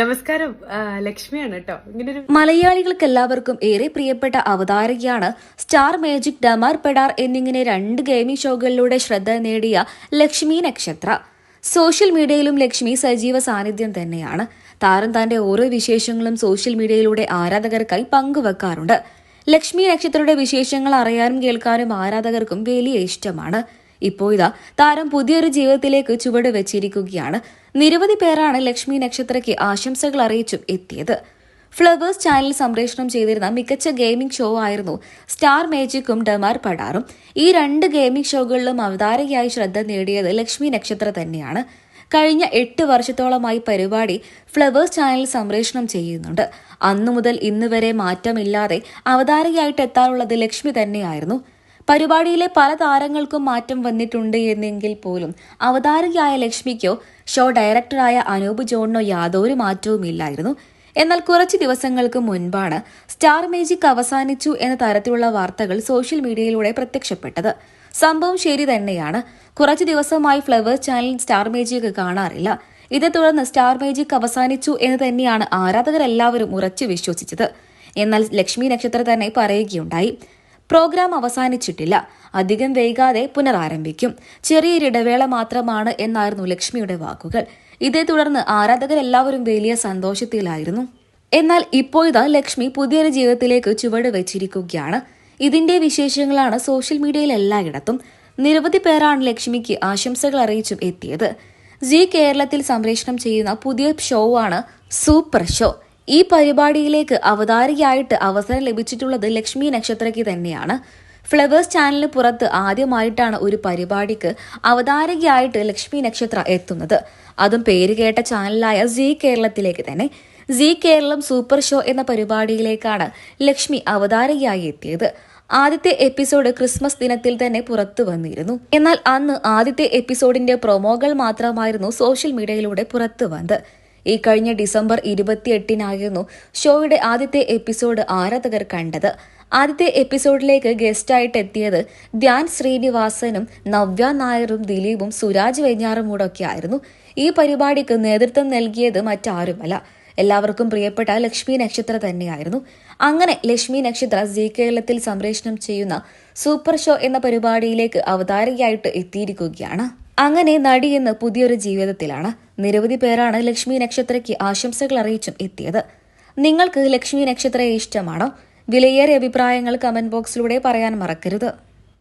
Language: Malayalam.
നമസ്കാരം ലക്ഷ്മിയാണ് കേട്ടോ മലയാളികൾക്ക് എല്ലാവർക്കും ഏറെ പ്രിയപ്പെട്ട അവതാരകയാണ് സ്റ്റാർ മാജിക് ഡമാർ പെഡാർ എന്നിങ്ങനെ രണ്ട് ഗെയിമിംഗ് ഷോകളിലൂടെ ശ്രദ്ധ നേടിയ ലക്ഷ്മി നക്ഷത്ര. സോഷ്യൽ മീഡിയയിലും ലക്ഷ്മി സജീവ സാന്നിധ്യം തന്നെയാണ്. താരം തന്റെ ഓരോ വിശേഷങ്ങളും സോഷ്യൽ മീഡിയയിലൂടെ ആരാധകർക്കായി പങ്കുവെക്കാറുണ്ട്. ലക്ഷ്മി നക്ഷത്രയുടെ വിശേഷങ്ങൾ അറിയാനും കേൾക്കാനും ആരാധകർക്കും വലിയ ഇഷ്ടമാണ്. ഇപ്പോൾ ഇതാ താരം പുതിയൊരു ജീവിതത്തിലേക്ക് ചുവട് വെച്ചിരിക്കുകയാണ്. നിരവധി പേരാണ് ലക്ഷ്മി നക്ഷത്രയ്ക്ക് ആശംസകൾ അറിയിച്ചും എത്തിയത്. ഫ്ലവേഴ്സ് ചാനൽ സംപ്രേഷണം ചെയ്തിരുന്ന മികച്ച ഗെയിമിംഗ് ഷോ ആയിരുന്നു സ്റ്റാർ മേജിക്കും ഡമാർ പടാറും. ഈ രണ്ട് ഗെയിമിംഗ് ഷോകളിലും അവതാരകയായി ശ്രദ്ധ നേടിയത് ലക്ഷ്മി നക്ഷത്ര തന്നെയാണ്. കഴിഞ്ഞ എട്ട് വർഷത്തോളമായി പരിപാടി ഫ്ലവേഴ്സ് ചാനൽ സംപ്രേഷണം ചെയ്യുന്നുണ്ട്. അന്നു മുതൽ ഇന്നുവരെ മാറ്റമില്ലാതെ അവതാരകയായിട്ട് എത്താറുള്ളത് ലക്ഷ്മി തന്നെയായിരുന്നു. പരിപാടിയിലെ പല താരങ്ങൾക്കും മാറ്റം വന്നിട്ടുണ്ട് എന്നെങ്കിൽ പോലും അവതാരകയായ ലക്ഷ്മിക്കോ ഷോ ഡയറക്ടറായ അനൂപ് ജോണിനോ യാതൊരു മാറ്റവുമില്ലായിരുന്നു എന്നാൽ കുറച്ച് ദിവസങ്ങൾക്ക് മുൻപാണ് സ്റ്റാർ മേജിക് അവസാനിച്ചു എന്ന തരത്തിലുള്ള വാർത്തകൾ സോഷ്യൽ മീഡിയയിലൂടെ പ്രത്യക്ഷപ്പെട്ടത്. സംഭവം ശരി തന്നെയാണ്. കുറച്ച് ദിവസമായി ഫ്ലവേഴ്സ് ചാനൽ സ്റ്റാർ മേജിക് കാണാറില്ല. ഇതേ തുടർന്ന് സ്റ്റാർ മേജിക് അവസാനിച്ചു എന്ന് തന്നെയാണ് ആരാധകരെല്ലാവരും ഉറച്ചു വിശ്വസിച്ചത്. എന്നാൽ ലക്ഷ്മി നക്ഷത്ര തന്നെ പറയുകയുണ്ടായി. പ്രോഗ്രാം അവസാനിച്ചിട്ടില്ല. അധികം വൈകാതെ പുനരാരംഭിക്കും. ചെറിയൊരിടവേള മാത്രമാണ് എന്നായിരുന്നു ലക്ഷ്മിയുടെ വാക്കുകൾ. ഇതേ തുടർന്ന് ആരാധകരെല്ലാവരും വലിയ സന്തോഷത്തിലായിരുന്നു. എന്നാൽ ഇപ്പോഴത്തെ ലക്ഷ്മി പുതിയൊരു ജീവിതത്തിലേക്ക് ചുവട് വെച്ചിരിക്കുകയാണ്. ഇതിന്റെ വിശേഷങ്ങളാണ് സോഷ്യൽ മീഡിയയിൽ എല്ലായിടത്തും. നിരവധി പേരാണ് ലക്ഷ്മിക്ക് ആശംസകൾ അറിയിച്ചും എത്തിയത്. ജി കേരളത്തിൽ സംപ്രേഷണം ചെയ്യുന്ന പുതിയ ഷോ ആണ് സൂപ്പർ ഷോ. ഈ പരിപാടിയിലേക്ക് അവതാരകയായിട്ട് അവസരം ലഭിച്ചിട്ടുള്ളത് ലക്ഷ്മി നക്ഷത്രയ്ക്ക് തന്നെയാണ്. ഫ്ലവേഴ്സ് ചാനലിന് പുറത്ത് ആദ്യമായിട്ടാണ് ഒരു പരിപാടിക്ക് അവതാരകയായിട്ട് ലക്ഷ്മി നക്ഷത്ര എത്തുന്നത്. അതും പേരുകേട്ട ചാനലായ സി കേരളത്തിലേക്ക് തന്നെ. സി കേരളം സൂപ്പർ ഷോ എന്ന പരിപാടിയിലേക്കാണ് ലക്ഷ്മി അവതാരകയായി എത്തിയത്. ആദ്യത്തെ എപ്പിസോഡ് ക്രിസ്മസ് ദിനത്തിൽ തന്നെ പുറത്തു വന്നിരുന്നു. എന്നാൽ അന്ന് ആദ്യത്തെ എപ്പിസോഡിന്റെ പ്രൊമോകൾ മാത്രമായിരുന്നു സോഷ്യൽ മീഡിയയിലൂടെ പുറത്തു വന്നത്. ഈ കഴിഞ്ഞ ഡിസംബർ ഇരുപത്തിയെട്ടിനായിരുന്നു ഷോയുടെ ആദ്യത്തെ എപ്പിസോഡ് ആരാധകർ കണ്ടത്. ആദ്യത്തെ എപ്പിസോഡിലേക്ക് ഗസ്റ്റായിട്ട് എത്തിയത് ധ്യാൻ ശ്രീനിവാസനും നവ്യ നായരും ദിലീപും സുരാജ് വെഞ്ഞാറുമൂടൊക്കെ ആയിരുന്നു ഈ പരിപാടിക്ക് നേതൃത്വം നൽകിയത് മറ്റാരുമല്ല. എല്ലാവർക്കും പ്രിയപ്പെട്ട ലക്ഷ്മി നക്ഷത്ര തന്നെയായിരുന്നു. അങ്ങനെ ലക്ഷ്മി നക്ഷത്ര ജി കേരളത്തിൽ സംപ്രേഷണം ചെയ്യുന്ന സൂപ്പർ ഷോ എന്ന പരിപാടിയിലേക്ക് അവതാരകയായിട്ട് എത്തിയിരിക്കുകയാണ്. അങ്ങനെ നടി ഇന്ന് പുതിയൊരു ജീവിതത്തിലാണ്. നിരവധി പേരാണ് ലക്ഷ്മി നക്ഷത്രയ്ക്ക് ആശംസകൾ അറിയിച്ചും എത്തിയത്. നിങ്ങൾക്ക് ലക്ഷ്മി നക്ഷത്രയെ ഇഷ്ടമാണോ? വിലയേറിയ അഭിപ്രായങ്ങൾ കമന്റ് ബോക്സിലൂടെ പറയാൻ മറക്കരുത്.